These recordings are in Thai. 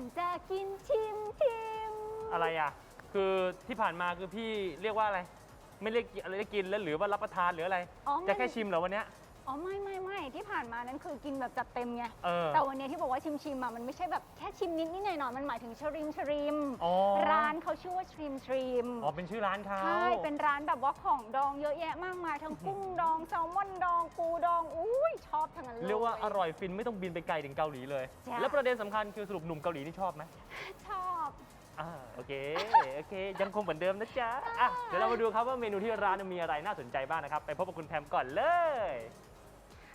คนจะกินชิมชิมอะไรอะ คือที่ผ่านมาคือพี่เรียกว่าอะไร ไม่เรียกอะไรเรียกกินแล้วหรือว่ารับประทานหรืออะไร อ๋อจะไม่แค่ชิมเหรอวันเนี้ย อ๋อไม่ไม่ไม่ที่ผ่านมานั้นคือกินแบบจัดเต็มไงเออ แต่วันนี้ที่บอกว่าชิมชิมอะมันไม่ใช่แบบแค่ชิมนิดนิดหน่อยหน่อยๆมันหมายถึงชริมชริมอ๋อร้านเขาชื่อว่าชริมชริมอ๋อเป็นชื่อร้านเขาใช่เป็นร้านแบบว่าของดองเยอะแยะมากมายทั้งกุ้งดองแซลมอนดองปูดองอุ้ยชอบทั้งนั้นเลย เรียกว่าอร่อยฟินไม่ต้องบินไปไกลถึงเกาหลีเลยจ้ะแล้วประเด็นสำคัญคือสรุปหนุ่มเกาหลีนี่ชอบไหมชอบ อ่าโอเคโอเค ยังคงเหมือนเดิมนะจ๊ะอะเดี๋ยวเรามาดูครับว่าเมนูที่ร้านมีอะไรน่าสนใจบ้างนะครับ ไปพบกับคุณแพมก่อนเลย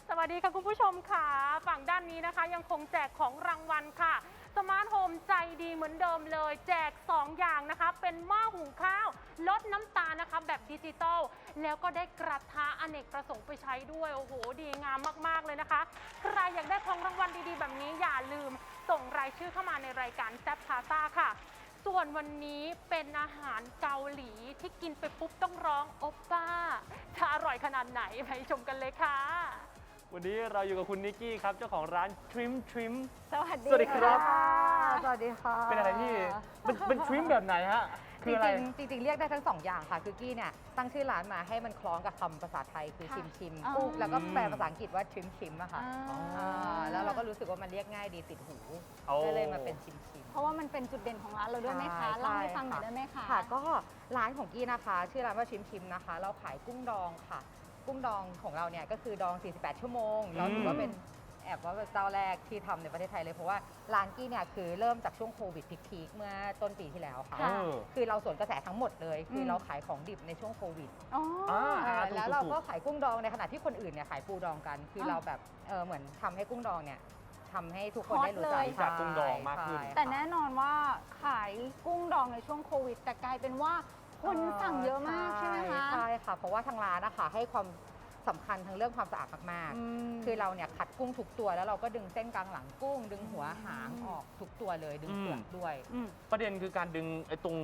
สวัสดีค่ะคุณผู้ชมค่ะ ฝั่งด้านนี้นะคะ ยังคงแจกของรางวัลค่ะ สมาร์ทโฮมใจดีเหมือนเดิมเลย แจก 2 อย่างนะคะ เป็นหม้อหุงข้าว ลดน้ำตาลนะคะ แบบดิจิตอลแล้วก็ได้กระทะอเนกประสงค์ไปใช้ด้วย โอ้โห ดีงามมาก ๆ เลยนะคะ ใครอยากได้ของรางวัลดีๆ แบบนี้อย่าลืม ส่งรายชื่อเข้ามาในรายการแซ่บพาซ่าค่ะส่วนวันนี้เป็นอาหารเกาหลีที่กินไปปุ๊บต้องร้องโอปป้า จะอร่อยขนาดไหนไปชมกันเลยค่ะ วันนี้เราอยู่กับคุณนิกกี้ครับ เจ้าของร้านทริมทริม สวัสดีสวัสดีครับะสวัสดีค่ะเป็นอะไรที่เป็นเป็นทริมแบบไหนฮะจคืออะไร ริงๆจริง ๆ เรียกได้ทั้งสองอย่างค่ะ คือกี้เนี่ยตั้งชื่อร้านมาให้มันคล้องกับคำภาษาไทยคือค่ะชิมชิมอ๋อปุ๊บแล้วก็แปลภาษาอังกฤษว่าชิมชิมอะค่ะอ่าอ่าแล้วเราก็รู้สึกว่ามันเรียกง่ายดีติดหูโอ้ ก็เลยมาเป็นชิมชิม เพราะว่ามันเป็นจุดเด่นของร้านเราด้วยไหมคะใช่เล่าให้ฟังหน่อยใช่ได้ไหมคะ ค่ะก็ร้านของกี้นะคะ ชื่อร้านว่าชิมชิมนะคะ เราขายกุ้งดองค่ะ กุ้งดองของเราเนี่ยก็คือดอง 48 ชั่วโมง เราถือว่าเป็นแอบว่าเป็นเจ้าแรกที่ทำในประเทศไทยเลยเพราะว่าร้านกี้เนี่ยคือเริ่มจากช่วงโควิดพีคๆเมื่อต้นปีที่แล้วค่ะค่ะเออ คือเราสวนกระแสทั้งหมดเลย คืออม เราขายของดิบในช่วงโควิด อ๋ออ อ่าอ่าถูกแล้วถูกเราถูก ก็ขายกุ้งดองในขณะที่คนอื่นเนี่ยขายปูดองกัน คืออ่าเราแบบเออเหมือนทำให้กุ้งดองเนี่ยทำให้ทุกคนฮอตได้รู้เลยจักจากกุ้งดองมากขึ้น ใช่ค่ะแต่แน่นอนว่าขายกุ้งดองในช่วงโควิด แต่กลายเป็นว่า คนสั่งเยอะมากใช่ไหมคะใช่ค่ะ เพราะว่าทางร้านนะคะให้ความสำคัญทางเรื่องความสะอาดมากอืมๆคือเราเนี่ยขัดกุ้งทุกตัวแล้วเราก็ดึงเส้นกลางหลังกุ้ง ดึงหัวหางออกทุกตัวเลย ดึงเปลือกด้วยอืมประเด็นคือการดึงไอ้ตรง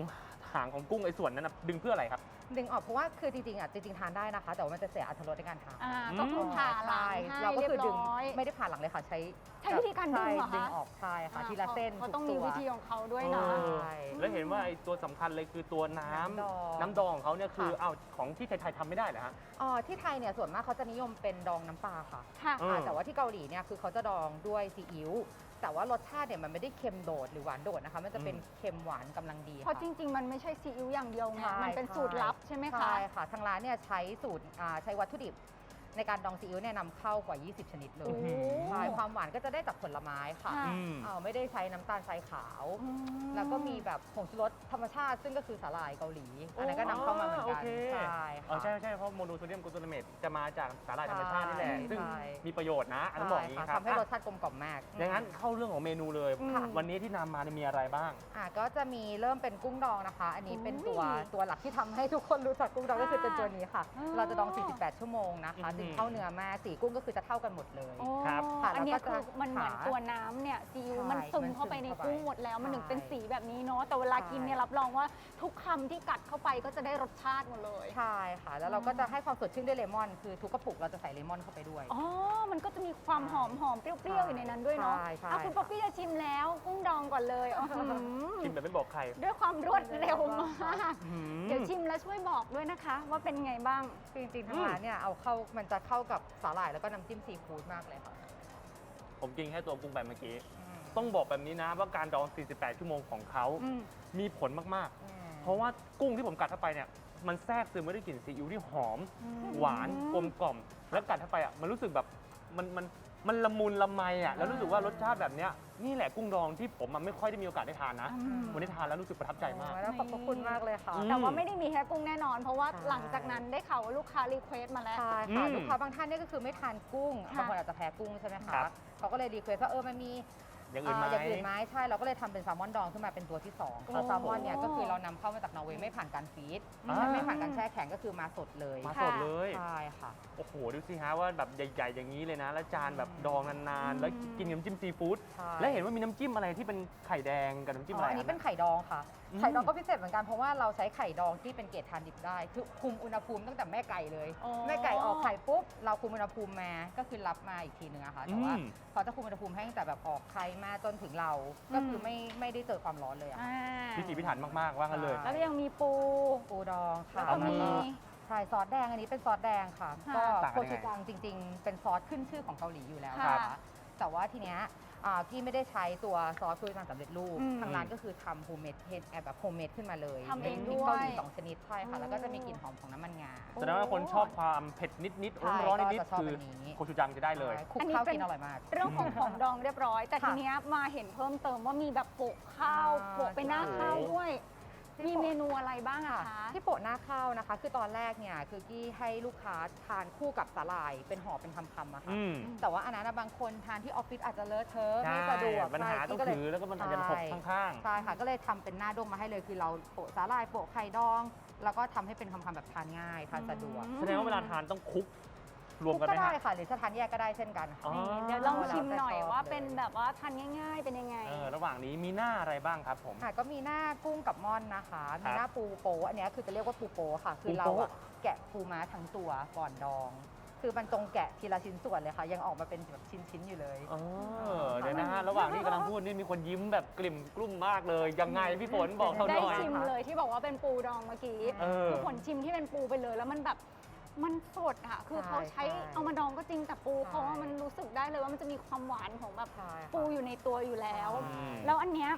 หางของกุ้งไอ้ส่วนนั้นนะดึงเพื่ออะไรครับ ดึงออกเพราะว่าคือจริงๆอะจริงๆทานได้นะคะ แต่ว่ามันจะเสียอรรถรสในการทานอ่าก็คือผ่าหลังให้เราก็เรียคือบดึงร้อยไม่ได้ผ่าหลังเลยค่ะใช้ใช้วิธีการดึงเหรอคะใช่ดึงออกใช่ค่ะทีละเส้นเขาต้องทุมีกวิธีของเขาด้วยนะ เออใช่แล้วเห็นว่าไอ้ตัวสำคัญเลยคือตัวน้ำน้ำดองน้ำดองของเขาเนี่ยคือค่ะอ้าวของที่ไทยๆทำไม่ได้เหรอฮะ อ๋อที่ไทยเนี่ยส่วนมากเขาจะนิยมเป็นดองน้ำปลาค่ะค่ะเอออ่าแต่ว่าที่เกาหลีเนี่ยคือเขาจะดองด้วยซีอิ๊วแต่ว่ารสชาติเนี่ยมันไม่ได้เค็มโดดหรือหวานโดดนะคะ มันจะเป็นเค็มหวานกำลังดีเพราะค่ะ จริง ๆ มันไม่ใช่ซีอิ๊วอย่างเดียวไงใช่มันเป็นสูตรลับใช่ไหมคะ ใช่ค่ะ ทางร้านเนี่ยใช้สูตรอ่าใช้วัตถุดิบ ในการดองซีอิ๊วเนี่ยนำเข้ากว่า 20 ชนิดเลโอ้ยโหใช่ความหวานก็จะได้จากผลไม้ค่ะค่ะ อืม เอ่อไม่ได้ใช้น้ำตาลทรายขาว อืม แล้วก็มีแบบผงชูรสธรรมชาติ ซึ่งก็คือสาหร่ายเกาหลี อันนั้นก็นำเข้ามาเหมือนโอกันเคใช่อ๋อค่ะ ใช่ใช่เพราะโมโนโซเดียมกลูตาเมตจะมาจากสาหร่ายธรรมชาตินี่แหละ ใช่ซึ่งใช่ มีประโยชน์นะอันนั้นบอกอย่างนี้ใช่ครับทำให้รสอะชาติกลมกล่อมมากอย่างนั้นเข้าเรื่องของเมนูเลยอืมวันนี้ที่นำมาเนี่ยมีอะไรบ้าง อะก็จะมีเริ่มเป็นกุ้งดองนะคะ อันนี้เป็นตัวอุ้ยตัวหลักที่ทำให้ทุกคนรู้จักกุ้งดองก็คือเป็นตัวนี้ค่ะอ๋อเราจะดอง 48 ชั่วโมงนะคะ อืมจึงเข้าเนื้อมาสีกุ้งก็คือจะเท่ากันหมดเลยโอ้ครับค่ะอันเนี้ยแล้วก็คือจะมันเหมือนขาตัวน้ำเนี่ยซีอิ๊วใช่มันซึมมันเข้าไปในซึมเข้าไปกุ้งหมดแล้ว มันถึงเป็นใช่สีแบบนี้เนาะแต่เวลาใช่กินเนี่ยรับรองว่าทุกคำที่กัดเข้าไปก็จะได้รสชาติหมดเลยใช่ค่ะ แล้วเราก็จะให้ความสดชื่นด้วยเลมอน คือทุกกระปุกเราจะใส่เลมอนเข้าไปด้วย อ๋อมันก็จะมีความหอมหอมๆเปรี้ยวๆอยู่ในนั้นด้วยเนาะใช่ใช่ อะคุณป๊อปปี้จะชิมแล้วกุ้งดองก่อนเลยอื้อหือกินแบบไม่บอกใครด้วยความรวดเร็วมากอืมเดี๋ยวชิมแล้วช่วยบอกด้วยนะคะ ว่าเป็นไงบ้างจริงๆอืทางมร้านเนี่ยเอาเข้ามันจะเข้ากับสาหร่ายแล้วก็น้ำจิ้มซีฟู้ดมากเลยค่ะผมกินแค่ตัวกุ้งไปเมื่อกี้ อืม ต้องบอกแบบนี้นะว่าการดอง 48 ชั่วโมงของเขา อืม มีผลมาก อืม ๆ เพราะว่ากุ้งที่ผมกัดเข้าไปเนี่ย มันแทรกซึมไม่ได้กลิ่นซีอิ๊วที่หอม หวานกลมกล่อม แล้วกัดเข้าไปอะ มันรู้สึกแบบ มัน มัน มันละมุนละไมอะ แล้วรู้สึกว่ารสชาติแบบเนี้ย นี่แหละกุ้งดองที่ผมมันไม่ค่อยได้มีโอกาสได้ทานนะอืมวันนี้ทานแล้วรู้สึกประทับใจมากโอ้ยแล้วขอบพระคุณมากเลยค่ะอืมแต่ว่าไม่ได้มีแค่กุ้งแน่นอน เพราะว่าใช่หลังจากนั้นได้ข่าวว่าลูกค้ารีเควสต์มาแล้ว ใช่อืค่ะมลูกค้าบางท่านเนี่ยก็คือไม่ทานกุ้งค่ะบางคนอาจจะแพ้กุ้งใช่ไหมครัคะบเขาก็เลยรีเควสว่าเออมันมี อย่างอื่นไหมเอย่างอื่นไหมใช่เราก็เลยทำเป็นแซลมอนดองขึ้นมาเป็นตัวที่สองโอ้ค่ะแซลมอนเนี่ยก็คือเรานำเข้ามาจากนอร์เวย์ไม่ผ่านการฟรีซอ่า ไม่ผ่านการแช่แข็งก็คือมาสดเลยมาสดเลย ใช่ค่ะ โอ้โห ดูสิฮะว่าแบบใหญ่ ๆ อย่างนี้เลยนะ แล้วจานแบบดองนานๆ แล้วกินน้ำจิ้มซีฟู้ด ใช่ และเห็นว่ามีน้ำจิ้มอะไรที่เป็นไข่แดงกับน้ำจิ้มอ๋อะอไรอันนี้อะเป็นไข่ดองค่ะอืมไข่ดองก็พิเศษเหมือนกันเพราะว่าเราใช้ไข่ดองที่เป็นเกรดทานดิบได้คือคุมอุณหภูมิตั้งแต่แม่ไก่เลย อ๋อ แม่ไก่ออกไข่ปุ๊บเราคุมอุณหภูมิมาก็คือรับมาอีกทีหนึ่งอะค่ะแต่ว่าอืม เขาจะคุมอุณหภูมิให้ตั้งแต่แบบออกไข่มาจนถึงเรา ก็คือไม่ไม่ได้เจอความร้อนเลยอะอ่าพิถีพิถันมากๆว่ากันเลยแล้วก็ยังมีปู ปูดองค่ะแล้วก็มีใช่ซอสแดงอันนี้เป็นซอสแดงค่ะ ค่ะก็ต่างโคกันยังไง ชูจังจริง ๆ เป็นซอสขึ้นชื่อของเกาหลีอยู่แล้วค่ะ นะคะแต่ว่าทีเนี้ย อ่าพี่ไม่ได้ใช้ตัวซอสโคชูจังสำเร็จรูปอืมทางร้านก็คือทำโฮมเมดเฮดแบบโฮมเมดขึ้นมาเลยทำเองป็นพริกด้วยเกาหลีสองชนิดใช่ค่ะ แล้วก็โอ้จะมีกลิ่นหอมของน้ำมันงาโอ้แสดงว่าคนชอบความเผ็ดนิดๆใช่ร้อนๆนิดก็จะชอบๆคือแบบนี้ โคชูจังจะได้เลย ใช่คลุกอันนี้ข้าวเป็น กินอร่อยมาก เรื่องของของดองเรียบร้อย แต่ค่ะทีเนี้ยมาเห็นเพิ่มเติมว่ามีแบบโปะข้าวอ่า โปะไปหน้าใช่ข้าวด้วยที่ มีโปะเมนูอะไรบ้างอะค่ะคะที่โปะหน้าข้าวนะคะ คือตอนแรกเนี่ยคือกี้ให้ลูกค้าทานคู่กับสาหร่ายเป็นห่อเป็นคำๆอะค่ะอืม แต่ว่าอันนั้นนะบางคนทานที่ออฟฟิศอาจจะเลอะเทอะใช่ไม่สะดวกปัญหาใช่ต้องก็เลยถือแล้วก็มันอาจจะหกข้างใช่ค่ะก็เลยทำเป็นหน้าด้งมาให้เลยคือเราโปะสาหร่ายโปะไข่ดอง แล้วก็ทำให้เป็นคำๆแบบทานง่ายทานสะดวกอืๆมแสดงว่าเวลาทานต้องคลุก รวมกันไหมก็ได้ฮะค่ะหรือจะทานแยกก็ได้เช่นกันค่ะ อ๋อ นี่เดี๋ยวลองชิมหน่อยแล้วแต่ชอบว่าเลยเป็นแบบว่าทานง่าย ๆ เป็นยังไง เออระหว่างนี้มีหน้าอะไรบ้างครับผม ค่ะก็มีหน้ากุ้งกับม่อนนะคะ มีหน้าปูโปะอันเนี้ยคือจะเรียกว่าปูโปะค่ะ คือเราปูโป๊ะอะแกะปูม้าทั้งตัวก่อนดอง คือมันจงแกะทีละชิ้นส่วนเลยค่ะ ยังออกมาเป็นแบบชิ้น ๆ อยู่เลย เออเดี๋ยวนะฮะระหว่างที่กำลังพูดนี่มีคนยิ้มแบบกลิ่มกลุ้มมากเลย ยังไงพี่ฝนบอกเขาหได้น่อย ชิมเลยที่บอกว่าเป็นปูดองเมื่อกี้เออ คือผลชิมที่เป็นปูไปเลยแล้วมันแบบ มันสดอะคือเขาใช้ใช่เอามาดองก็จริงแต่ปูใช่เขาว่ามันรู้สึกได้เลยว่ามันจะมีความหวานของแบบใช่ค่ะปูอยู่ในตัวอยู่แล้วอืมแล้วอันเนี้ย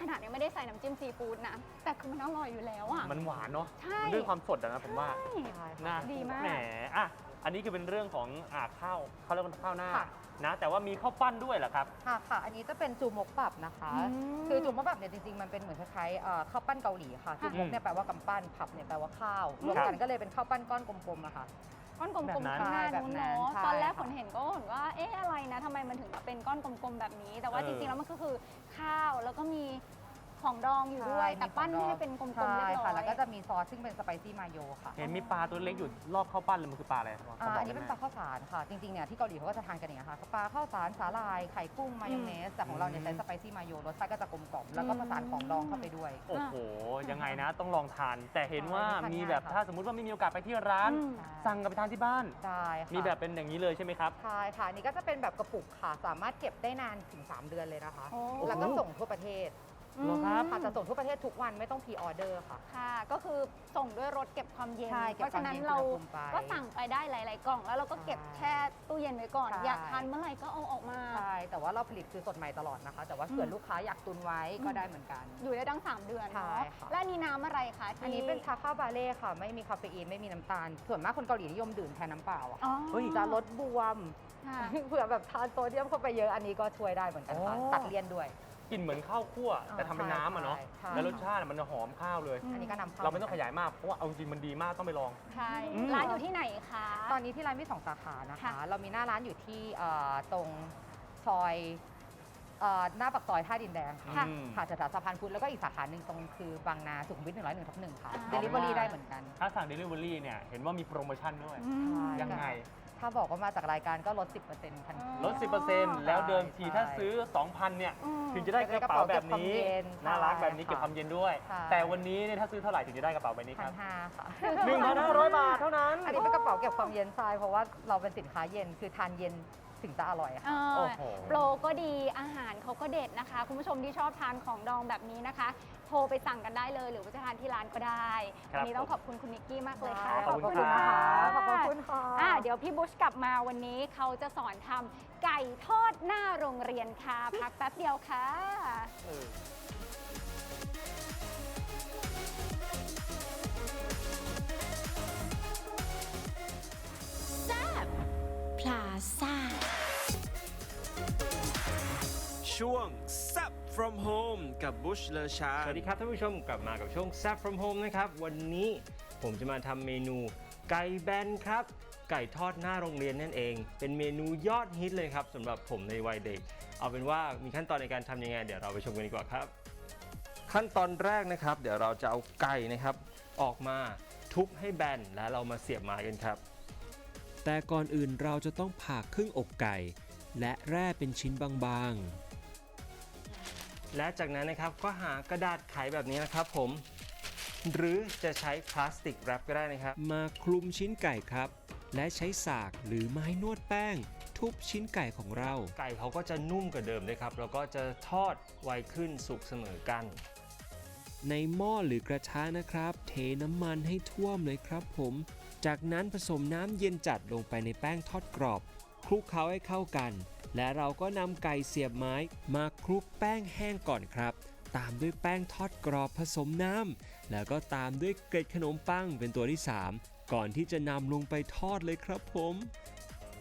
ขนาดยังไม่ได้ใส่น้ำจิ้มซีฟู้ดนะ แต่คือมันอร่อยอยู่แล้วอะมันหวานเนาะใช่ด้วยความสดอะนะผมว่าใช่ใช่ค่ะนะดีมาก แหมอะอันนี้คือเป็นเรื่องของอ่าข้าวเขาเรียกว่าข้าวหน้าค่ะ นะ แต่ว่ามีข้าวปั้นด้วยเหรอครับ ค่ะค่ะ อันนี้จะเป็นจูมกปับนะคะ อืมคือจูมกปับเนี่ยจริงๆ มันเป็นเหมือนคล้ายๆเอ่อข้าวปั้นเกาหลีค่ะ จูมกเนี่ยแปลว่ากำปั้น ผับเนี่ยแปลว่าข้าว รวมครักับนก็เลยเป็นข้าวปั้นก้อนกลมๆอะค่ะ ก้อนกลแบบมๆนั้นข้างหน้าแบบนู้นนั้นเนาะใช่ตอนแรกฝค่ะนเห็นก็เห็นว่าเอ๊ะอะไรนะทำไมมันถึงมาเป็นก้อนกลมๆแบบนี้ แต่ว่าเออจริงๆแล้วมันก็คือข้าวแล้วก็มี ของดองอยู่ด้วยแต่ปั้นให้เป็นกลมๆเรียบใช่ร้อค่ะยแล้วก็จะมีซอสซึ่งเป็นสไปซี่มาโยค่ะเห็นมีปลาตัวเล็กอยู่รอบข้าวปั้นเลยมันคือปลาอะไรครับอ่าขาบกอันนี้เป็นได้ปไหมลาข้าวสารค่ะ จริงๆเนี่ยที่เกาหลีเขาก็จะทานกันอย่างนี้ยค่ะปลาข้าวสารสาหร่ายไข่กุ้งมายองเนสแต่ของเราเนี่ยใช้สไปซี่มาโยรสชาติก็จะกลมกล่อมแล้วก็ผสานของดองเข้าไปด้วย โอ้โห ยังไงนะต้องลองทาน แต่เห็นว่าทานง่ายมีแบบค่ะถ้าสมมุติว่าไม่มีโอกาสไปที่ร้าน อืม สั่งกลับไปทานที่บ้านใช่ค่ะมีแบบเป็นอย่างนี้เลยใช่ไหมครับ ใช่ค่ะอันนี่ก็จะเป็นแบบกระปุกค่ะ สามารถเก็บได้นานถึง 3 เดือนเลยนะคะ โอ้ แล้วก็ส่งทั่วประเทศ เหรอครับ ค่ะจะส่งทั่วประเทศทุกวันไม่ต้องพรีออเดอร์ค่ะ ค่ะ ก็คือส่งด้วยรถเก็บความเย็น ใช่เก็บเพราะฉะนั้นความเย็นเราอุณหภูมิไปก็สั่งไปได้หลาย ๆ กล่อง แล้วเราก็เก็บใช่แช่ตู้เย็นไว้ก่อน ใช่ อยากทานเมื่อไหร่ก็เอาออกมา ใช่แต่ว่าเราผลิตคือสดใหม่ตลอดนะคะ แต่ว่าเผื่อลูกค้าอยากตุนไว้ก็ได้เหมือนกัน อยู่ได้ตั้ง3เดือนใช่เนาะค่ะ และอันนี้น้ำอะไรคะที่อันนี้เป็นชาข้าวบาเล่ค่ะ ไม่มีคาเฟอีนไม่มีน้ำตาล ส่วนมากคนเกาหลีนิยมดื่มแทนน้ำเปล่าอะอ๋อเฮ้ย จะลดบวมค่ะ เผื่อแบบทานโซเดียมเข้าไปเยอะอันนี้ก็ช่วยได้เหมือนกันค่ะ อ๋อ ตัดเลี่ยนด้วย กลิ่นเหมือนข้าวคั่วแต่ทำเป็นน้ำอะเนาะใช่ใช่แล้วรสชาติอะมันจะหอมข้าวเลยอืมอันนี้ก็นำเข้าเราไม่ต้องขยายมากเพราะว่าเอาจริงมันดีมากต้องไปลอง ใช่ อืม ร้านอยู่ที่ไหนคะ ตอนนี้ที่ร้านมีสองสาขานะคะ ค่ะ เรามีหน้าร้านอยู่ที่เอ่อตรงซอยเอ่อหน้าปากซอยท่าดินแดงค่ะค่ะอืม ค่ะแถวๆสะพานพุทธแล้วก็อีกสาขาหนึ่งตรงคือบางนาสุขุมวิท101ทับหนึ่งค่ะ อ่าเดลิเวอรี่ได้เหมือนกัน ถ้าสั่ง Delivery เนี่ยเห็นว่ามีโปรโมชั่นด้วย อืม ยังไง ถ้าบอกว่ามาจากรายการก็ลด 10%ทันที ลด 10%แล้วเดิมทีใช่ถ้าซื้อ 2,000 เนี่ย อืม ถึงจะได้กระเป๋าแบบนี้ เก็บความเย็นน่ารักแบบนี้ใช่เก็บความเย็นด้วย ใช่ แต่วันนี้เนี่ยถ้าซื้อเท่าไหร่ถึงจะได้กระเป๋าใบนี้คพัรันบห้าค่ะ 1,500 บาทเท่านั้น อันนี้เป็นกระเป๋าเก็บความเย็นทรายเพราะว่าเราเป็นสินค้าเย็นคือทานเย็น ถึงจะอร่อยค่ะเออโอ้โห โปรก็ดีอาหารเขาก็เด็ดนะคะ คุณผู้ชมที่ชอบทานของดองแบบนี้นะคะ โทรไปสั่งกันได้เลย หรือว่าจะทานที่ร้านก็ได้ครับวันนี้ต้องขอบคุณคุณนิกกี้มากเลยค่ะขอบคุณนะครัคะบขอบคุณค่ะ อะเดี๋ยวพี่บุชกลับมาวันนี้เขาจะสอนทำไก่ทอดหน้าโรงเรียนค่ะ พักแป๊บเดียวค่ะ เออพลาซ่า ช่วง s u p from home กับบุชเลชาสวัสดีครับท่านผู้ชมกลับมากับช่วง s a p from home นะครับ วันนี้ผมจะมาทำเมนูไก่แบนครับ ไก่ทอดหน้าโรงเรียนนั่นเอง เป็นเมนูยอดฮิตเลยครับสำหรับผมในวัยเด็ก เอาเป็นว่ามีขั้นตอนในการทำยังไง เดี๋ยวเราไปชมกันดีกว่าครับ ขั้นตอนแรกนะครับ เดี๋ยวเราจะเอาไก่นะครับ ออกมาทุบให้แบนแล้วเรามาเสียบไม้กันครับ แต่ก่อนอื่นเราจะต้องผ่าครึ่งอกไก่ และแร่เป็นชิ้นบาง และจากนั้นนะครับก็หากระดาษไขแบบนี้นะครับผม หรือจะใช้พลาสติกแรปก็ได้นะครับๆมาคลุมชิ้นไก่ครับ และใช้สากหรือไม้นวดแป้งทุชุบชิ้นไก่ของเรา ไก่เขาก็จะนุ่มกว่าเดิมเลยครับแล้วก็จะทอดไวขึ้นสุกเสมอกัน ในหม้อหรือกระทะนะครับ เทน้ำมันให้ท่วมเลยครับผม จากนั้นผสมน้ำเย็นจัดลงไปในแป้งทอดกรอบคลุกเคล้าให้เข้ากัน และเราก็นำไก่เสียบไม้มาคลุกแป้งแห้งก่อนครับ ตามด้วยแป้งทอดกรอบผสมน้ำแล้วก็ตามด้วยเกล็ดขนมปังเป็นตัวที่ 3 ก่อนที่จะนำลงไปทอดเลยครับผม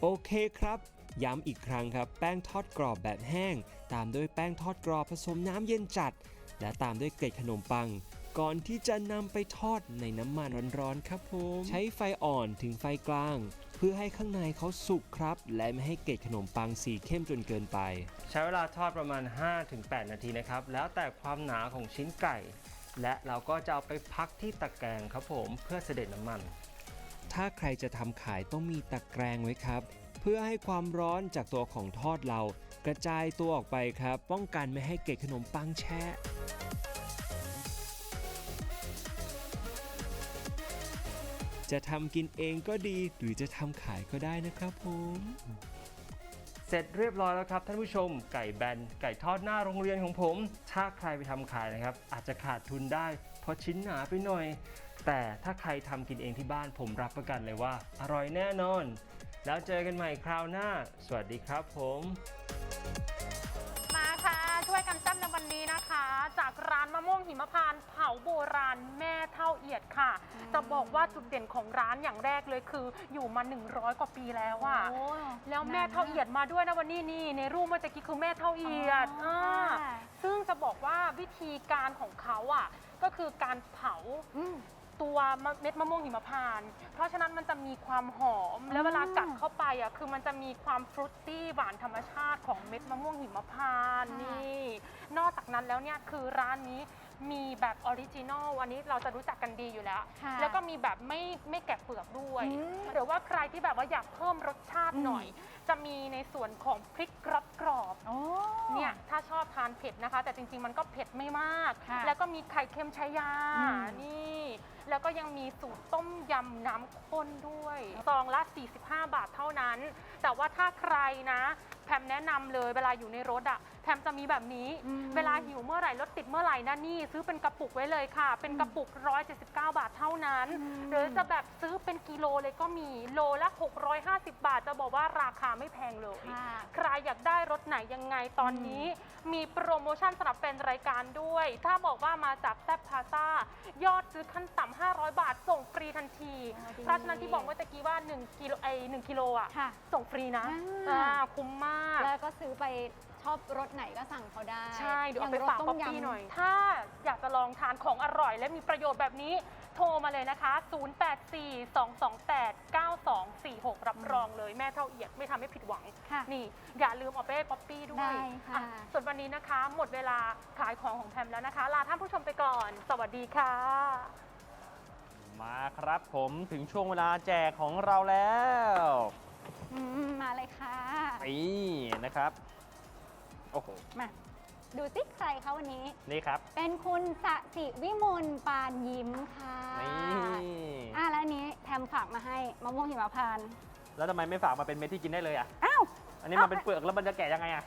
โอเคครับ ย้ำอีกครั้งครับ แป้งทอดกรอบแบบแห้ง ตามด้วยแป้งทอดกรอบผสมน้ำเย็นจัด และตามด้วยเกล็ดขนมปังก่อนที่จะนำไปทอดในน้ำมันร้อนๆครับผม ใช้ไฟอ่อนถึงไฟกลาง พื่อให้ข้างในเขาสุกครับ และไม่ให้เกล็ดขนมปังสีเข้มจนเกินไป ใช้เวลาทอดประมาณ 5-8 นาทีนะครับ แล้วแต่ความหนาของชิ้นไก่ และเราก็จะเอาไปพักที่ตะแกรงครับผมเพื่อเสด็จน้ำมัน ถ้าใครจะทำขายต้องมีตะแกรงไว้ครับ เพื่อให้ความร้อนจากตัวของทอดเรา กระจายตัวออกไปครับ ป้องกันไม่ให้เกล็ดขนมปังแช่ จะทำกินเองก็ดี หรือจะทำขายก็ได้นะครับผม เสร็จเรียบร้อยแล้วครับท่านผู้ชม ไก่แบนไก่ทอดหน้าโรงเรียนของผม ถ้าใครไปทำขายนะครับ อาจจะขาดทุนได้ เพราะชิ้นหนาไปหน่อย แต่ถ้าใครทำกินเองที่บ้านผมรับประกันเลยว่า อร่อยแน่นอน แล้วเจอกันใหม่คราวหน้า สวัสดีครับผม มาค่ะ ช่วยกันแซ่บในวันนี้นะคะจากร้านมะม่วงหิมพานต์เผาโบราณแม่เท่าเอียดค่ะ จะบอกว่าจุดเด่นของร้านอย่างแรกเลยคือ อยู่มา 100 กว่าปีแล้วอะโอ้แล้วแม่เท่าเอียดมาด้วยนะวันนี้นี่ในรูปเมื่อกี้คือแม่เท่าเอียดอ๋อาค่ะ ซึ่งจะบอกว่าวิธีการของเขาอะก็คือการเผา อืม ตัวเม็ดมะม่วงหิมพานต์เพราะฉะนั้นมันจะมีความหอม แล้วเวลากัดเข้าไปอะคือมันจะมีความฟรุตตี้หวานธรรมชาติของเม็ดมะม่วงหิมพานต์ค่ะ นี่ นอกจากนั้นแล้วเนี่ยคือร้านนี้มีแบบออริจินอลอันนี้เราจะรู้จักกันดีอยู่แล้ว ค่ะ แล้วก็มีแบบไม่ไม่แกะเปลือกด้วย อืมหรือว่าใครที่แบบว่าอยากเพิ่มรสชาติหน่อย จะมีในส่วนของพริกกรอบกรอบๆโอ้เนี่ยถ้าชอบทานเผ็ดนะคะ แต่จริง ๆ มันก็เผ็ดไม่มาก ค่ะแล้วก็มีไข่เค็มชายาอืม นี่แล้วก็ยังมีสูตรต้มยำน้ำข้นด้วยซองละ 45 บาทเท่านั้น แต่ว่าถ้าใครนะ แพมแนะนำเลยเวลาอยู่ในรถอะแพมจะมีแบบนี้ อืม เวลาหิวเมื่อไหร่รถติดเมื่อไหร่นะนี่ ซื้อเป็นกระปุกไว้เลยค่ะ เป็นกระปุก 179 บาทเท่านั้นอืมหรือจะแบบซื้อเป็นกิโลเลยก็มีโลละ 650 บาท จะบอกว่าราคาไม่แพงเลย ค่ะ ใครอยากได้รถไหนยังไงตอนนี้ มีโปรโมชั่นสำหรับเป็นรายการด้วย ถ้าบอกว่ามาจากแซบพาซายอดซื้อขั้นต่ำ500 บาทส่งฟรีทันที อ๋อดีเพราะฉะนั้นที่บอกเมื่อตะกี้ว่า1กิโลไอ1กิโลอะค่ะส่งฟรีนะอ่า อ่าคุ้มมาก แล้วก็ซื้อไปชอบรสไหนก็สั่งเขาได้ใช่เดี๋ยวเอาไปย่งรสฝากต้ป๊อมปปี้ยำ หน่อย ถ้าอยากจะลองทานของอร่อยและมีประโยชน์แบบนี้ โทรมาเลยนะคะ 0842289246 รับรองเลยแม่เท่าเอียดไม่ทำให้ผิดหวัง ค่ะนี่ อย่าลืมเอาไปให้ป๊อปปี้ด้วยได้ค่ะ อ่ส่วนวันนี้นะคะ หมดเวลาขายของของแพมแล้วนะคะ ลาท่านผู้ชมไปก่อน สวัสดีค่ะ มาครับผมถึงช่วงเวลาแจกของเราแล้วอืมมาเลยค่ะนี่นะครับ โอ้โห มาดูสิใครคะวันนี้ นี่ครับ เป็นคุณสสิวิมลปานยิ้มค่ะนี่อะแล้วอันนี้แพมฝากมาให้มะม่วงหิมพานต์แล้วทำไมไม่ฝากมาเป็นเม็ดที่กินได้เลยอะ อ้าว อันนี้มันเป็นเปลือกแล้วมันจะแกะยังไงอะ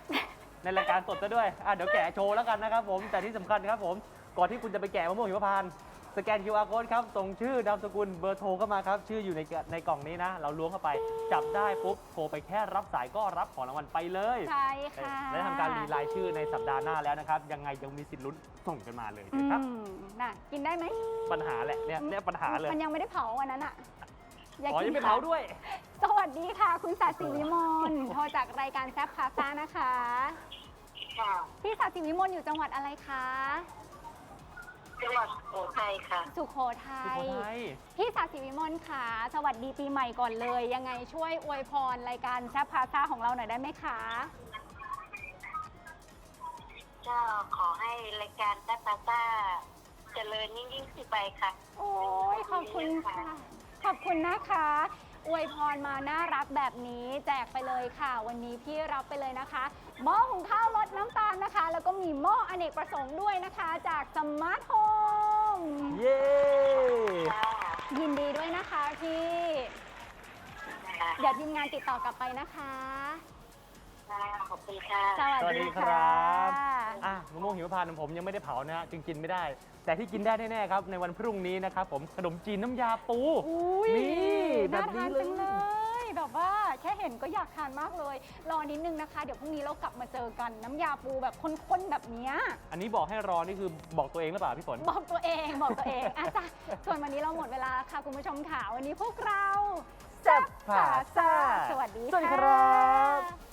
ในรายการสดซะด้วย อะเดี๋ยวแกะโชว์แล้วกันนะครับผม แต่ที่สำคัญครับผม ก่อนที่คุณจะไปแกะมะม่วงหิมพานต์ สแกน QR code ครับ ส่งชื่อนามสกุลเบอร์โทรเข้ามาครับ ชื่ออยู่ในในกล่องนี้นะ เราล้วงเข้าไป จับได้ปุ๊บ โทรไปแค่รับสายก็รับของรางวัลไปเลยใช่ค่ะ และทำการรีรายชื่อในสัปดาห์หน้าแล้วนะครับ ยังไงยังมีสิทธิ์ลุ้นส่งกันมาเลยอืนะครับมน่ะกินได้ไหม ปัญหาแหละเนี่ยเนี่ยปัญหาเลย มันยังไม่ได้เผาวันนั้นอะอ๋อยังไม่เผาด้วย สวัสดีค่ะ คุณสาสิวิมลโทรจากรายการแซฟพาซ่านะคะค่ะพี่สาสิวิมลอยู่จังหวัดอะไรคะ จังหวัดสุโขทัยค่ะ สุโขทัสุยโขทัย พี่สาสิวิมลค่ะ สวัสดีปีใหม่ก่อนเลย ยังไงช่วยอวยพรรายการแซฟพาซ่าของเราหน่อยได้ไหมคะ ก็ขอให้รายการแซปพาซ่าเจริญยิ่งยิ่งขึ้นไปค่ะ โอ้ยขอบคุณค่ะ ขอบคุณนะคะ อวยพรมาน่ารักแบบนี้แจกไปเลยค่ะ วันนี้พี่รับไปเลยนะคะ หม้อหุงข้าวลดน้ำตาลนะคะ แล้วก็มีหม้ออเนกประสงค์ด้วยนะคะจากสมาร์ทโฮมเย้ค่ะยินดีด้วยนะคะพี่ค่ะเดี๋ยวทีมงานติดต่อกลับไปนะคะ ค่ะขอบคุณค่ะ สวัสสวัสดีดีคค่ะรับอะมะม่วงหิมพานต์ของผมยังไม่ได้เผานะฮะจึงกินไม่ได้ แต่ที่กินได้แน่ๆครับ ในวันพรุ่งนี้นะครับผมขนมจีนน้ำยาปู อุ้ยนี่แบน่าบนี้ทานเลยจังเลยแบบว่าแค่เห็นก็อยากทานมากเลย รอนิดนึงนะคะ เดี๋ยวพรุ่งนี้เรากลับมาเจอกันน้ำยาปูแบบข้นๆแบบเนี้ยอันนี้บอกให้รอนี่คือบอกตัวเองหรือเปล่าพี่ฝน บอกตัวเองบอกตัวเองอะจ้ะส่วนวันนี้เราหมดเวลาแล้วค่ะคุณผู้ชมค่ะวันนี้พวกเราแซ่บผ่าซ่าสวัสดีสวัสดีครับค่ะ